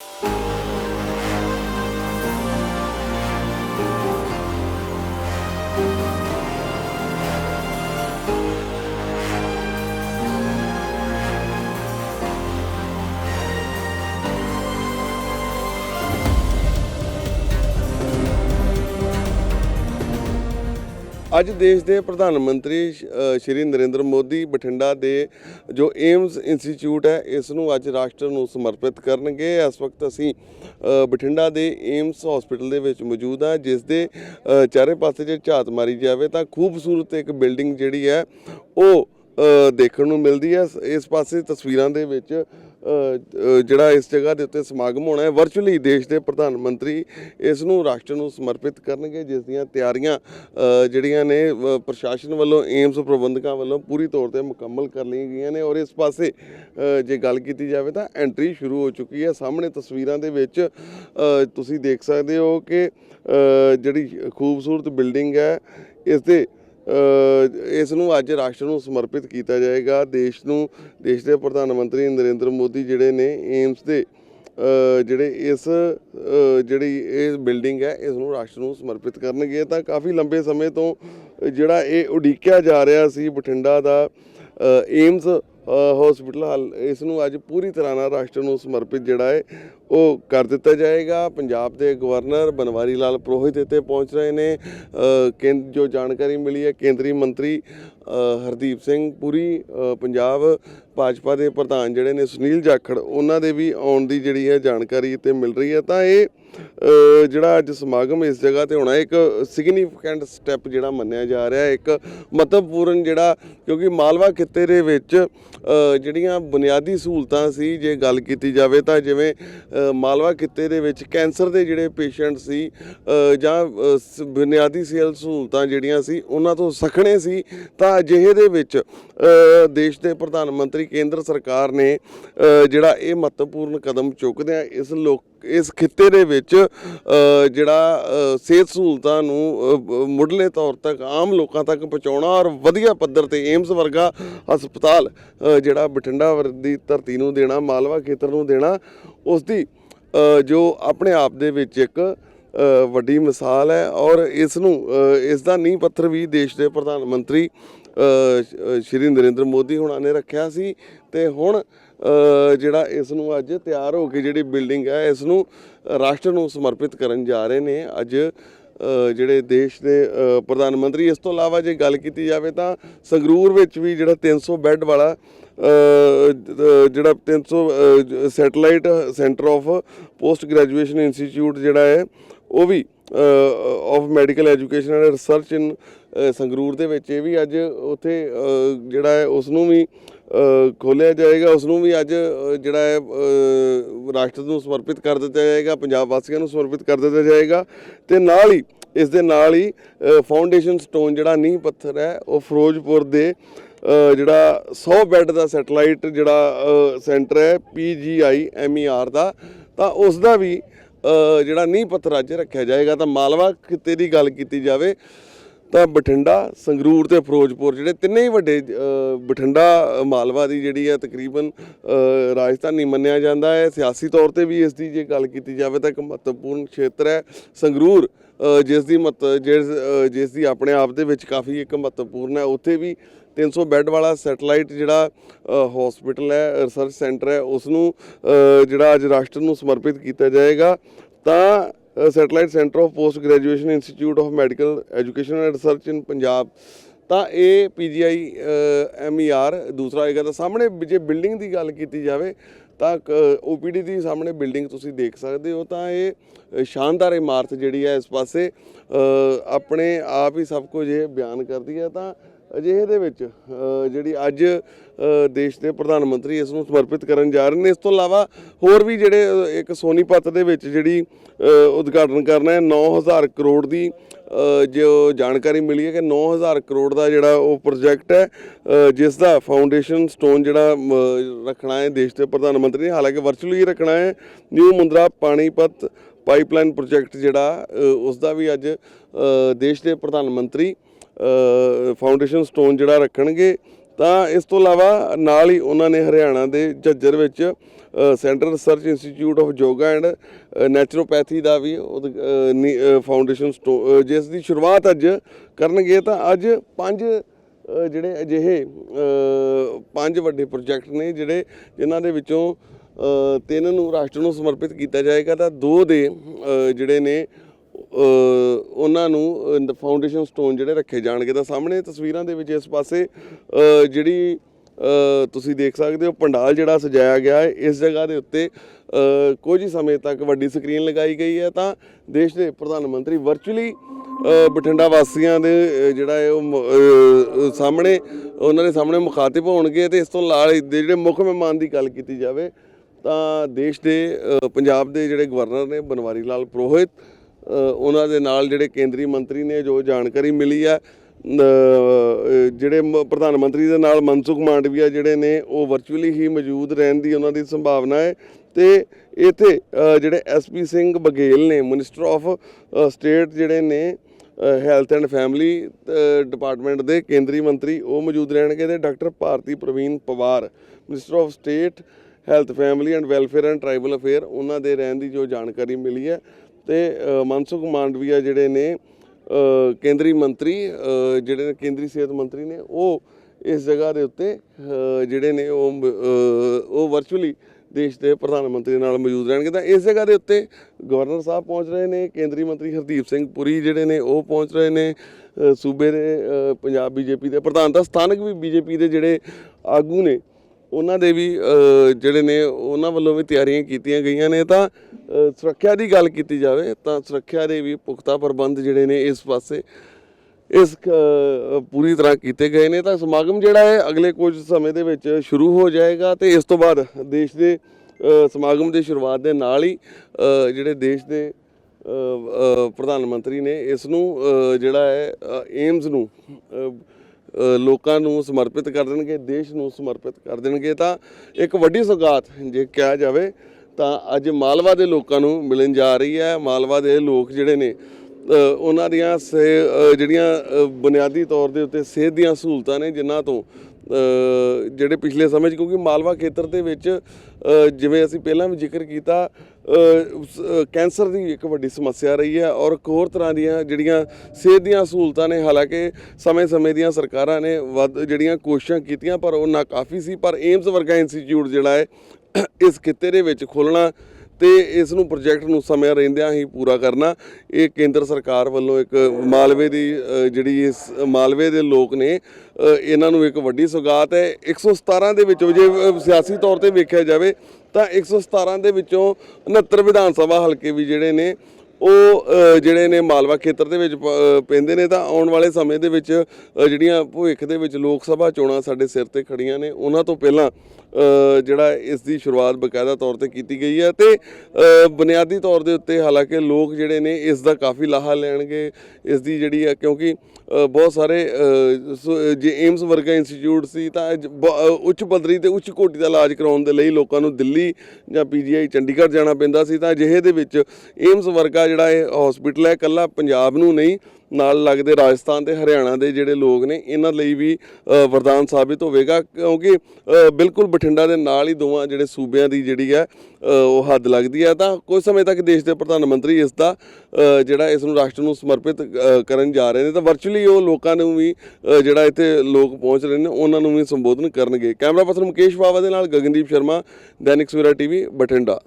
you ਅੱਜ ਦੇਸ਼ ਦੇ ਪ੍ਰਧਾਨ ਮੰਤਰੀ ਸ਼੍ਰੀ ਨਰਿੰਦਰ ਮੋਦੀ ਬਠਿੰਡਾ ਦੇ ਜੋ ਏਮਸ ਇੰਸਟੀਚਿਊਟ ਹੈ, ਇਸ ਨੂੰ ਅੱਜ ਰਾਸ਼ਟਰ ਨੂੰ ਸਮਰਪਿਤ ਕਰਨਗੇ। ਇਸ ਵਕਤ ਅਸੀਂ ਬਠਿੰਡਾ ਦੇ ਏਮਸ ਹਸਪੀਟਲ ਦੇ ਵਿੱਚ ਮੌਜੂਦ ਹਾਂ, ਜਿਸ ਦੇ ਚਾਰੇ ਪਾਸੇ ਜੇ ਝਾਤ ਮਾਰੀ ਜਾਵੇ ਤਾਂ ਖੂਬਸੂਰਤ ਇੱਕ ਬਿਲਡਿੰਗ ਜਿਹੜੀ ਹੈ, ਉਹ ਦੇਖਣ ਨੂੰ ਮਿਲਦੀ ਹੈ। ਇਸ ਪਾਸੇ ਤਸਵੀਰਾਂ ਦੇ ਵਿੱਚ ਜਿਹੜਾ ਇਸ ਜਗ੍ਹਾ ਦੇ ਉੱਤੇ ਸਮਾਗਮ ਹੋਣਾ ਹੈ ਵਰਚੁਅਲੀ ਦੇਸ਼ ਦੇ ਪ੍ਰਧਾਨ ਮੰਤਰੀ ਇਸ ਨੂੰ ਰਾਸ਼ਟਰ ਨੂੰ ਸਮਰਪਿਤ ਕਰਨਗੇ, ਜਿਸ ਦੀਆਂ ਤਿਆਰੀਆਂ ਜਿਹੜੀਆਂ ਨੇ ਪ੍ਰਸ਼ਾਸਨ ਵੱਲੋਂ, ਏਮਸ ਪ੍ਰਬੰਧਕਾਂ ਵੱਲੋਂ ਪੂਰੀ ਤੌਰ ਤੇ ਮੁਕੰਮਲ ਕਰ ਲਈਆਂ ਗਈਆਂ ਨੇ। ਔਰ ਇਸ ਪਾਸੇ ਜੇ ਗੱਲ ਕੀਤੀ ਜਾਵੇ ਤਾਂ ਐਂਟਰੀ ਸ਼ੁਰੂ ਹੋ ਚੁੱਕੀ ਹੈ। ਸਾਹਮਣੇ ਤਸਵੀਰਾਂ ਦੇ ਵਿੱਚ ਤੁਸੀਂ ਦੇਖ ਸਕਦੇ ਹੋ ਕਿ ਜਿਹੜੀ ਖੂਬਸੂਰਤ ਬਿਲਡਿੰਗ ਹੈ, ਇਸ ਦੇ ਇਸ ਨੂੰ ਅੱਜ ਰਾਸ਼ਟਰ ਨੂੰ ਸਮਰਪਿਤ ਕੀਤਾ ਜਾਏਗਾ। ਦੇਸ਼ ਨੂੰ, ਦੇਸ਼ ਦੇ ਪ੍ਰਧਾਨ ਮੰਤਰੀ ਨਰਿੰਦਰ ਮੋਦੀ ਜਿਹੜੇ ਨੇ ਏਮਸ ਦੇ ਜਿਹੜੇ ਇਸ ਜਿਹੜੀ ਇਹ ਬਿਲਡਿੰਗ ਹੈ, ਇਸ ਨੂੰ ਰਾਸ਼ਟਰ ਨੂੰ ਸਮਰਪਿਤ ਕਰਨਗੇ। ਤਾਂ ਕਾਫੀ ਲੰਬੇ ਸਮੇਂ ਤੋਂ ਜਿਹੜਾ ਇਹ ਉਡੀਕਿਆ ਜਾ ਰਿਹਾ ਸੀ ਬਠਿੰਡਾ ਦਾ ਏਮਸ ਹਸਪੀਟਲ ਹਾਲ ਇਸ ਨੂੰ ਅੱਜ ਪੂਰੀ ਤਰ੍ਹਾਂ ਨਾਲ ਰਾਸ਼ਟਰ ਨੂੰ ਸਮਰਪਿਤ ਜਿਹੜਾ ਹੈ ਉਹ ਕਰ ਦਿੱਤਾ ਜਾਏਗਾ। ਪੰਜਾਬ ਦੇ ਗਵਰਨਰ ਬਨਵਾਰੀ ਲਾਲ ਪੁਰੋਹਿਤ ਇੱਥੇ ਪਹੁੰਚ ਰਹੇ ਨੇ। ਅ, ਜੋ ਜਾਣਕਾਰੀ ਮਿਲੀ ਹੈ ਕੇਂਦਰੀ ਮੰਤਰੀ ਹਰਦੀਪ ਸਿੰਘ ਪੁਰੀ ਪੰਜਾਬ ਭਾਜਪਾ ਦੇ ਪ੍ਰਧਾਨ ਜਿਹੜੇ ਨੇ ਸੁਨੀਲ ਜਾਖੜ, ਉਹਨਾਂ ਦੇ ਵੀ ਆਉਣ ਦੀ ਜਿਹੜੀ ਹੈ ਜਾਣਕਾਰੀ ਇੱਥੇ ਮਿਲ ਰਹੀ ਹੈ। ਤਾਂ ਇਹ ਜਿਹੜਾ ਅੱਜ ਸਮਾਗਮ ਇਸ ਜਗ੍ਹਾ ਤੇ ਹੋਣਾ, ਇੱਕ ਸਿਗਨੀਫੀਕੈਂਟ ਸਟੈਪ ਜਿਹੜਾ ਮੰਨਿਆ ਜਾ ਰਿਹਾ, ਇੱਕ ਮਹੱਤਵਪੂਰਨ ਜਿਹੜਾ, ਕਿਉਂਕਿ ਮਾਲਵਾ ਖਿੱਤੇ ਦੇ ਵਿੱਚ ਜਿਹੜੀਆਂ ਬੁਨਿਆਦੀ ਸਹੂਲਤਾਂ ਸੀ, ਜੇ ਗੱਲ ਕੀਤੀ ਜਾਵੇ ਤਾਂ ਜਿਵੇਂ ਮਾਲਵਾ ਖਿੱਤੇ ਦੇ ਵਿੱਚ ਕੈਂਸਰ ਦੇ ਜਿਹੜੇ ਪੇਸ਼ੈਂਟ ਸੀ ਜਾਂ ਬੁਨਿਆਦੀ ਸਿਹਤ ਸਹੂਲਤਾਂ ਜਿਹੜੀਆਂ ਸੀ, ਉਹਨਾਂ ਤੋਂ ਸਖਣੇ ਸੀ, ਤਾਂ ਅਜਿਹੇ ਦੇ ਵਿੱਚ ਦੇਸ਼ ਦੇ ਪ੍ਰਧਾਨ ਮੰਤਰੀ ਕੇਂਦਰ ਸਰਕਾਰ ਨੇ ਜਿਹੜਾ ਇਹ ਮਹੱਤਵਪੂਰਨ ਕਦਮ ਚੁੱਕਦਿਆਂ ਇਸ ਲੋਕ ਇਸ ਖਿੱਤੇ ਦੇ ਵਿੱਚ ਜਿਹੜਾ ਸਿਹਤ ਸਹੂਲਤਾਂ ਨੂੰ ਮੁੱਢਲੇ ਤੌਰ ਤੱਕ ਆਮ ਲੋਕਾਂ ਤੱਕ ਪਹੁੰਚਾਉਣਾ ਔਰ ਵਧੀਆ ਪੱਧਰ ਤੇ ਏਮਸ ਵਰਗਾ ਹਸਪਤਾਲ ਜਿਹੜਾ ਬਠਿੰਡਾ ਵਰ- ਦੀ ਧਰਤੀ ਨੂੰ ਦੇਣਾ ਮਾਲਵਾ ਖੇਤਰ ਨੂੰ ਦੇਣਾ ਉਸ ਦੀ ਜੋ ਆਪਣੇ ਆਪ ਦੇ ਵਿੱਚ ਇੱਕ ਵੱਡੀ ਮਿਸਾਲ ਹੈ ਔਰ ਇਸ ਨੂੰ ਅ, ਇਸ ਦਾ ਨੀਂਹ ਪੱਥਰ ਵੀ ਦੇਸ਼ ਦੇ ਪ੍ਰਧਾਨ ਮੰਤਰੀ ਸ਼੍ਰੀ ਨਰਿੰਦਰ ਮੋਦੀ ਹੁਣਾਂ ਨੇ ਰੱਖਿਆ ਸੀ ਤੇ ਹੁਣ ਜਿਹੜਾ ਇਸ ਨੂੰ ਅੱਜ ਤਿਆਰ ਹੋ ਕੇ ਜਿਹੜੀ ਬਿਲਡਿੰਗ ਹੈ ਇਸ ਨੂੰ ਰਾਸ਼ਟਰ ਨੂੰ ਸਮਰਪਿਤ ਕਰਨ ਜਾ ਰਹੇ ਨੇ। ਅੱਜ ਜਿਹੜੇ ਦੇਸ਼ ਦੇ ਪ੍ਰਧਾਨ ਮੰਤਰੀ ਇਸ ਤੋਂ ਇਲਾਵਾ ਜੇ ਗੱਲ ਕੀਤੀ ਜਾਵੇ ਤਾਂ ਸੰਗਰੂਰ ਵਿੱਚ ਵੀ ਜਿਹੜਾ 300 ਬੈੱਡ ਵਾਲਾ ਅ, ਜ- ਜਿਹੜਾ 300 satellite centre of post graduation institute ਜਿਹੜਾ ਹੈ ਉਹ ਵੀ of medical education and research in Sangrur ਦੇ ਵਿੱਚ। ਇਹ ਵੀ ਅੱਜ ਉੱਥੇ ਜਿਹੜਾ ਹੈ ਉਸ ਨੂੰ ਵੀ ਖੋਲਿਆ ਜਾਏਗਾ। ਉਸ ਨੂੰ ਵੀ ਅੱਜ ਜਿਹੜਾ ਹੈ ਰਾਸ਼ਟਰ ਨੂੰ ਸਮਰਪਿਤ ਕਰ ਦਿੱਤਾ ਜਾਏਗਾ। ਪੰਜਾਬ ਵਾਸੀਆਂ ਨੂੰ ਸਮਰਪਿਤ ਕਰ ਦਿੱਤਾ ਜਾਏਗਾ। ਤੇ ਨਾਲ ਹੀ, ਇਸ ਦੇ ਨਾਲ ਹੀ ਫਾਊਂਡੇਸ਼ਨ ਸਟੋਨ ਜਿਹੜਾ ਨੀਂਹ ਪੱਥਰ ਹੈ, ਉਹ ਫਿਰੋਜ਼ਪੁਰ ਦੇ ਜਿਹੜਾ 100 ਬੈੱਡ ਦਾ ਸੈਟੇਲਾਈਟ ਜਿਹੜਾ ਸੈਂਟਰ ਹੈ ਪੀਜੀਆਈ ਐਮਈਆਰ ਦਾ। ਤਾਂ ਉਸ ਦਾ ਵੀ ਜਿਹੜਾ ਨੀਂਹ ਪੱਥਰ ਅੱਜ ਰੱਖਿਆ ਜਾਏਗਾ, ਤਾਂ ਮਾਲਵਾ ਖਿੱਤੇ ਦੀ ਗੱਲ ਕੀਤੀ ਜਾਵੇ, ਤਾਂ ਬਠਿੰਡਾ, ਸੰਗਰੂਰ ਤੇ ਫਿਰੋਜ਼ਪੁਰ ਜਿਹੜੇ ਤਿੰਨੇ ਹੀ ਵੱਡੇ ਬਠਿੰਡਾ, ਮਾਲਵਾ ਦੀ ਜਿਹੜੀ ਹੈ ਤਕਰੀਬਨ ਰਾਜਧਾਨੀ ਮੰਨਿਆ ਜਾਂਦਾ ਹੈ। ਸਿਆਸੀ ਤੌਰ ਤੇ ਵੀ ਇਸ ਦੀ ਜੇ ਗੱਲ ਕੀਤੀ ਜਾਵੇ, ਤਾਂ ਇੱਕ ਮਹੱਤਵਪੂਰਨ ਖੇਤਰ ਹੈ ਸੰਗਰੂਰ ਜਿਸ ਦੀ ਮਤ ਜਿਸ ਜਿਸ ਦੀ ਆਪਣੇ ਆਪ ਦੇ ਵਿੱਚ ਕਾਫੀ ਇੱਕ ਮਹੱਤਵਪੂਰਨ ਹੈ। ਉੱਥੇ ਵੀ 300 ਬੈੱਡ ਵਾਲਾ ਸੈਟੇਲਾਈਟ ਜਿਹੜਾ ਹਸਪੀਟਲ ਹੈ ਰਿਸਰਚ ਸੈਂਟਰ ਹੈ ਉਸ ਨੂੰ ਜਿਹੜਾ ਅੱਜ ਰਾਸ਼ਟਰ ਨੂੰ ਸਮਰਪਿਤ ਕੀਤਾ ਜਾਏਗਾ, ਤਾਂ satellite centre of post graduation institute of medical education and research in Punjab. ਤਾਂ ਇਹ ਪੀਜੀਆਈ ਐਮਈਆਰ ਦੂਸਰਾ ਹੋਏਗਾ ਤਾਂ ਸਾਹਮਣੇ ਜੇ ਬਿਲਡਿੰਗ ਦੀ ਗੱਲ ਕੀਤੀ ਜਾਵੇ, ਤਾਂ ਓਪੀਡੀ ਦੀ ਸਾਹਮਣੇ ਬਿਲਡਿੰਗ ਤੁਸੀਂ ਦੇਖ ਸਕਦੇ ਹੋ। ਤਾਂ ਇਹ ਸ਼ਾਨਦਾਰ ਇਮਾਰਤ ਜਿਹੜੀ ਹੈ, ਇਸ ਪਾਸੇ ਆਪਣੇ ਆਪ ਹੀ ਸਭ ਕੁਝ ਇਹ ਬਿਆਨ ਕਰਦੀ ਹੈ। ਤਾਂ ਅਜਿਹੇ ਦੇ ਵਿੱਚ ਜਿਹੜੀ ਅੱਜ ਦੇਸ਼ ਦੇ ਪ੍ਰਧਾਨ ਮੰਤਰੀ ਇਸ ਨੂੰ ਸਮਰਪਿਤ ਕਰਨ ਜਾ ਰਹੇ ਨੇ। ਇਸ ਤੋਂ ਇਲਾਵਾ ਹੋਰ ਵੀ ਜਿਹੜੇ ਇੱਕ ਸੋਨੀਪਤ ਦੇ ਵਿੱਚ ਜਿਹੜੀ ਉਦਘਾਟਨ ਕਰਨਾ ਹੈ 9000 ਕਰੋੜ ਦੀ ਜੋ ਜਾਣਕਾਰੀ ਮਿਲੀ ਹੈ ਕਿ 9000 ਕਰੋੜ ਦਾ ਜਿਹੜਾ ਉਹ ਪ੍ਰੋਜੈਕਟ ਹੈ ਜਿਸ ਦਾ ਫਾਊਂਡੇਸ਼ਨ ਸਟੋਨ ਜਿਹੜਾ ਰੱਖਣਾ ਹੈ ਦੇਸ਼ ਦੇ ਪ੍ਰਧਾਨ ਮੰਤਰੀ ਨੇ ਹਾਲਾਂਕਿ ਵਰਚੁਅਲੀ ਰੱਖਣਾ ਹੈ new Mundra Panipat pipeline project ਜਿਹੜਾ ਅ, ਉਸ ਦਾ ਵੀ ਅੱਜ ਦੇਸ਼ ਦੇ ਪ੍ਰਧਾਨ ਮੰਤਰੀ ਫਾਊਂਡੇਸ਼ਨ ਸਟੋਨ ਜਿਹੜਾ ਰੱਖਣਗੇ, ਤਾਂ ਇਸ ਤੋਂ ਇਲਾਵਾ ਨਾਲ ਹੀ ਉਹਨਾਂ ਨੇ ਹਰਿਆਣਾ ਦੇ ਝੱਜਰ ਵਿੱਚ central research institute of yoga and naturopathy ਦਾ ਵੀ ਫਾਊਂਡੇਸ਼ਨ ਜਿਸ ਦੀ ਸ਼ੁਰੂਆਤ ਅੱਜ ਕਰਨਗੇ, ਤਾਂ ਅੱਜ ਪੰਜ ਜਿਹੜੇ ਅਜਿਹੇ ਪੰਜ ਵੱਡੇ ਪ੍ਰੋਜੈਕਟ ਨੇ ਜਿਹੜੇ ਜਿਨ੍ਹਾਂ ਦੇ ਵਿੱਚੋਂ ਤਿੰਨ ਨੂੰ ਰਾਸ਼ਟਰ ਨੂੰ ਸਮਰਪਿਤ ਕੀਤਾ ਜਾਏਗਾ, ਤਾਂ ਦੋ ਦੇ ਜਿਹੜੇ ਨੇ ਉਹਨਾਂ ਨੂੰ ਫਾਊਂਡੇਸ਼ਨ ਸਟੋਨ ਜਿਹੜੇ ਰੱਖੇ ਜਾਣਗੇ ਤਾਂ ਸਾਹਮਣੇ ਤਸਵੀਰਾਂ ਦੇ ਵਿੱਚ ਇਸ ਪਾਸੇ ਜਿਹੜੀ ਤੁਸੀਂ ਦੇਖ ਸਕਦੇ ਹੋ ਪੰਡਾਲ ਜਿਹੜਾ ਸਜਾਇਆ ਗਿਆ ਹੈ, ਇਸ ਜਗ੍ਹਾ ਦੇ ਉੱਤੇ ਕੁਝ ਹੀ ਸਮੇਂ ਤੱਕ ਵੱਡੀ ਸਕਰੀਨ ਲਗਾਈ ਗਈ ਹੈ ਤਾਂ ਦੇਸ਼ ਦੇ ਪ੍ਰਧਾਨ ਮੰਤਰੀ ਵਰਚੁਅਲੀ ਬਠਿੰਡਾ ਵਾਸੀਆਂ ਦੇ ਜਿਹੜਾ ਹੈ ਉਹ ਸਾਹਮਣੇ, ਉਹਨਾਂ ਦੇ ਸਾਹਮਣੇ ਮੁਖਾਤਿਬ ਹੋਣਗੇ ਤੇ ਇਸ ਤੋਂ ਨਾਲ ਦੇ ਜਿਹੜੇ ਮੁੱਖ ਮਹਿਮਾਨ ਦੀ ਗੱਲ ਕੀਤੀ ਜਾਵੇ ਤਾਂ ਦੇਸ਼ ਦੇ ਪੰਜਾਬ ਦੇ ਜਿਹੜੇ ਗਵਰਨਰ ਨੇ ਬਨਵਾਰੀ ਲਾਲ ਪ੍ਰੋਹਿਤ ਉਹਨਾਂ ਦੇ ਨਾਲ ਜਿਹੜੇ ਕੇਂਦਰੀ ਮੰਤਰੀ ਨੇ ਜੋ ਜਾਣਕਾਰੀ ਮਿਲੀ ਹੈ ਜਿਹੜੇ ਮ- ਪ੍ਰਧਾਨ ਮੰਤਰੀ ਦੇ ਨਾਲ ਮਨਸੁਖ ਮਾਂਡਵੀਆ ਜਿਹੜੇ ਨੇ ਉਹ ਵਰਚੁਅਲੀ ਹੀ ਮੌਜੂਦ ਰਹਿਣ ਦੀ ਉਹਨਾਂ ਦੀ ਸੰਭਾਵਨਾ ਹੈ ਤੇ ਇੱਥੇ ਅ, ਜਿਹੜੇ ਐਸਪੀ ਸਿੰਘ ਬਘੇਲ ਨੇ ਮਿਨਿਸਟਰ ਆਫ ਸਟੇਟ ਜਿਹੜੇ ਨੇ ਹੈਲਥ ਐਂਡ ਫੈਮਿਲੀ ਡਿਪਾਰਟਮੈਂਟ ਦੇ ਕੇਂਦਰੀ ਮੰਤਰੀ ਉਹ ਮੌਜੂਦ ਰਹਿਣਗੇ ਤੇ doctor Bharati Pravin Pawar minister of state health family and welfare and tribal affair ਉਹਨਾਂ ਦੇ ਰਹਿਣ ਦੀ ਜੋ ਜਾਣਕਾਰੀ ਮਿਲੀ ਹੈ। ਤੇ ਮਨਸੁਖ ਮਾਂਡਵੀਆ ਜਿਹੜੇ ਨੇ ਕੇਂਦਰੀ ਮੰਤਰੀ ਜਿਹੜੇ ਨੇ ਕੇਂਦਰੀ ਸਿਹਤ ਮੰਤਰੀ ਨੇ ਉਹ ਇਸ ਜਗ੍ਹਾ ਦੇ ਉੱਤੇ ਜਿਹੜੇ ਨੇ ਉਹ ਉਹ ਵਰਚੁਅਲੀ ਦੇਸ਼ ਦੇ ਪ੍ਰਧਾਨ ਮੰਤਰੀ ਨਾਲ ਮੌਜੂਦ ਰਹਿਣਗੇ। ਤਾਂ ਇਸ ਜਗ੍ਹਾ ਦੇ ਉੱਤੇ ਗਵਰਨਰ ਸਾਹਿਬ ਪਹੁੰਚ ਰਹੇ ਨੇ ਕੇਂਦਰੀ ਮੰਤਰੀ ਹਰਦੀਪ ਸਿੰਘ ਪੁਰੀ ਜਿਹੜੇ ਨੇ ਉਹ ਪਹੁੰਚ ਰਹੇ ਨੇ ਸੂਬੇ ਦੇ ਅ, ਪੰਜਾਬ ਬੀਜੇਪੀ ਦੇ ਪ੍ਰਧਾਨ। ਤਾਂ ਸਥਾਨਕ ਵੀ ਬੀਜੇਪੀ ਦੇ ਜਿਹੜੇ ਆਗੂ ਨੇ ਉਹਨਾਂ ਦੇ ਵੀ ਜਿਹੜੇ ਨੇ ਉਹਨਾਂ ਵੱਲੋਂ ਵੀ ਤਿਆਰੀਆਂ ਕੀਤੀਆਂ ਗਈਆਂ ਨੇ, ਤਾਂ ਸੁਰੱਖਿਆ ਦੀ ਗੱਲ ਕੀਤੀ ਜਾਵੇ, ਤਾਂ ਸੁਰੱਖਿਆ ਦੇ ਵੀ ਪੁਖਤਾ ਪ੍ਰਬੰਧ ਜਿਹੜੇ ਨੇ ਇਸ ਪਾਸੇ, ਇਸ ਪੂਰੀ ਤਰ੍ਹਾਂ ਕੀਤੇ ਗਏ ਨੇ। ਤਾਂ ਸਮਾਗਮ ਜਿਹੜਾ ਹੈ, ਅਗਲੇ ਕੁਝ ਸਮੇਂ ਦੇ ਵਿੱਚ ਸ਼ੁਰੂ ਹੋ ਜਾਏਗਾ ਤੇ ਇਸ ਤੋਂ ਬਾਅਦ ਦੇਸ਼ ਦੇ ਸਮਾਗਮ ਦੀ ਸ਼ੁਰੂਆਤ ਦੇ ਨਾਲ ਹੀ ਜਿਹੜੇ ਦੇਸ਼ ਦੇ ਪ੍ਰਧਾਨ ਮੰਤਰੀ ਨੇ ਇਸ ਨੂੰ ਜਿਹੜਾ ਹੈ ਏਮਜ਼ ਨੂੰ ਲੋਕਾਂ ਨੂੰ ਸਮਰਪਿਤ ਕਰ ਦੇਣਗੇ, ਦੇਸ਼ ਨੂੰ ਸਮਰਪਿਤ ਕਰ ਦੇਣਗੇ, ਤਾਂ ਇੱਕ ਵੱਡੀ ਸੌਗਾਤ ਜੇ ਕਿਹਾ ਜਾਵੇ, ਤਾਂ ਅੱਜ ਮਾਲਵਾ ਦੇ ਲੋਕਾਂ ਨੂੰ ਮਿਲਣ ਜਾ ਰਹੀ ਹੈ। ਮਾਲਵਾ ਦੇ ਲੋਕ ਜਿਹੜੇ ਨੇ ਉਹਨਾਂ ਦੀਆਂ ਸੇ- ਜਿਹੜੀਆਂ ਬੁਨਿਆਦੀ ਤੌਰ ਦੇ ਉੱਤੇ ਸਿਹਤ ਦੀਆਂ ਸਹੂਲਤਾਂ ਨੇ, ਜਿਨ੍ਹਾਂ ਤੋਂ ਜਿਹੜੇ ਪਿਛਲੇ ਸਮੇਂ 'ਚ, ਕਿਉਂਕਿ ਮਾਲਵਾ ਖੇਤਰ ਦੇ ਵਿੱਚ ਜਿਵੇਂ ਅਸੀਂ ਪਹਿਲਾਂ ਵੀ ਜ਼ਿਕਰ ਕੀਤਾ ਕੈਂਸਰ ਦੀ ਇੱਕ ਵੱਡੀ ਸਮੱਸਿਆ ਰਹੀ ਹੈ ਔਰ ਇੱਕ ਹੋਰ ਤਰ੍ਹਾਂ ਦੀਆਂ ਜਿਹੜੀਆਂ ਸਿਹਤ ਦੀਆਂ ਸਹੂਲਤਾਂ ਨੇ, ਹਾਲਾਂਕਿ ਸਮੇਂ-ਸਮੇਂ ਦੀਆਂ ਸਰਕਾਰਾਂ ਨੇ ਵੱਧ ਜਿਹੜੀਆਂ ਕੋਸ਼ਿਸ਼ਾਂ ਕੀਤੀਆਂ, ਪਰ ਉਹ ਨਾ ਕਾਫੀ ਸੀ। ਪਰ ਏਮਸ ਵਰਗਾ ਇੰਸਟੀਚਿਊਟ ਜਿਹੜਾ ਹੈ, ਇਸ ਖਿੱਤੇ ਦੇ ਵਿੱਚ ਖੋਲ੍ਹਣਾ ਤੇ ਇਸ ਨੂੰ ਪ੍ਰੋਜੈਕਟ ਨੂੰ ਸਮਿਆਂ ਰਹਿੰਦਿਆਂ ਹੀ ਪੂਰਾ ਕਰਨਾ। ਇਹ ਕੇਂਦਰ ਸਰਕਾਰ ਵੱਲੋਂ ਇੱਕ ਮਾਲਵੇ ਦੀ ਜਿਹੜੀ ਇਸ ਮਾਲਵੇ ਦੇ ਲੋਕ ਨੇ ਇਹਨਾਂ ਨੂੰ ਇੱਕ ਵੱਡੀ ਸੁਗਾਤ ਹੈ। 117 ਦੇ ਵਿੱਚੋਂ ਜੇ ਸਿਆਸੀ ਤੌਰ ਤੇ ਵੇਖਿਆ ਜਾਵੇ ਤਾਂ 117 ਦੇ ਵਿੱਚੋਂ 69 ਵਿਧਾਨ ਸਭਾ ਹਲਕੇ ਵੀ ਜਿਹੜੇ ਨੇ, ਉਹ ਜਿਹੜੇ ਨੇ ਮਾਲਵਾ ਖੇਤਰ ਦੇ ਵਿੱਚ ਪੈਂਦੇ ਨੇ ਤਾਂ ਆਉਣ ਵਾਲੇ ਸਮੇਂ ਦੇ ਵਿੱਚ ਜਿਹੜੀਆਂ ਭਵਿੱਖ ਦੇ ਵਿੱਚ ਲੋਕ ਸਭਾ ਚੋਣਾਂ ਸਾਡੇ ਸਿਰ ਤੇ ਖੜੀਆਂ ਨੇ, ਉਹਨਾਂ ਤੋਂ ਪਹਿਲਾਂ ਜਿਹੜਾ ਇਸ ਦੀ ਸ਼ੁਰੂਆਤ ਬਕਾਇਦਾ ਤੌਰ ਤੇ ਕੀਤੀ ਗਈ ਹੈ ਤੇ ਬੁਨਿਆਦੀ ਤੌਰ ਦੇ ਉੱਤੇ ਹਾਲਾਂਕਿ ਲੋਕ ਜਿਹੜੇ ਨੇ ਇਸ ਦਾ ਕਾਫੀ ਲਾਹਾ ਲੈਣਗੇ, ਇਸ ਦੀ ਜਿਹੜੀ ਹੈ ਕਿਉਂਕਿ ਬਹੁਤ ਸਾਰੇ ਸ- ਜੇ ਏਮਸ ਵਰਗਾ ਇੰਸਟੀਚਿਊਟ ਸੀ ਤਾਂ ਅੱਜ ਬ- ਉੱਚ ਪੱਧਰੀ ਤੇ ਉੱਚ ਕੋਟੀ ਦਾ ਇਲਾਜ ਕਰਾਉਣ ਦੇ ਲਈ ਲੋਕਾਂ ਨੂੰ ਦਿੱਲੀ ਜਾਂ ਪੀਜੀਆਈ ਚੰਡੀਗੜ੍ਹ ਜਾਣਾ ਪੈਂਦਾ ਸੀ ਤਾਂ ਅਜਿਹੇ ਦੇ ਵਿੱਚ ਏਮਸ ਵਰਗਾ ਜਿਹੜਾ ਇਹ ਹਸਪੀਟਲ ਹੈ, ਇਕੱਲਾ ਪੰਜਾਬ ਨੂੰ ਨਹੀਂ ਨਾਲ ਲੱਗਦੇ ਰਾਜਸਥਾਨ ਤੇ ਹਰਿਆਣਾ ਦੇ ਜਿਹੜੇ ਲੋਕ ਨੇ, ਇਹਨਾਂ ਲਈ ਵੀ ਵਰਦਾਨ ਸਾਬਿਤ ਹੋਵੇਗਾ, ਕਿਉਂਕਿ ਬਿਲਕੁਲ ਬਠਿੰਡਾ ਦੇ ਨਾਲ ਹੀ ਦੋਵਾਂ ਜਿਹੜੇ ਸੂਬਿਆਂ ਦੀ ਜਿਹੜੀ ਹੈ ਉਹ ਹੱਦ ਲੱਗਦੀ ਹੈ। ਤਾਂ ਕੁਝ ਸਮੇਂ ਤੱਕ ਦੇਸ਼ ਦੇ ਪ੍ਰਧਾਨ ਮੰਤਰੀ ਇਸ ਦਾ ਜਿਹੜਾ ਇਸ ਨੂੰ ਰਾਸ਼ਟਰ ਨੂੰ ਸਮਰਪਿਤ ਕਰਨ ਜਾ ਰਹੇ ਨੇ। ਤਾਂ ਵਰਚੁਅਲੀ ਉਹ ਲੋਕਾਂ ਨੂੰ ਵੀ ਜਿਹੜਾ ਇੱਥੇ ਲੋਕ ਪਹੁੰਚ ਰਹੇ ਨੇ, ਉਹਨਾਂ ਨੂੰ ਵੀ ਸੰਬੋਧਨ ਕਰਨਗੇ। ਕੈਮਰਾ ਪਰਸਨ ਮੁਕੇਸ਼ ਬਾਵਾ ਦੇ ਨਾਲ ਗਗਨਦੀਪ ਸ਼ਰਮਾ, ਦੈਨਿਕ ਸਵੇਰਾ ਟੀਵੀ, ਬਠਿੰਡਾ।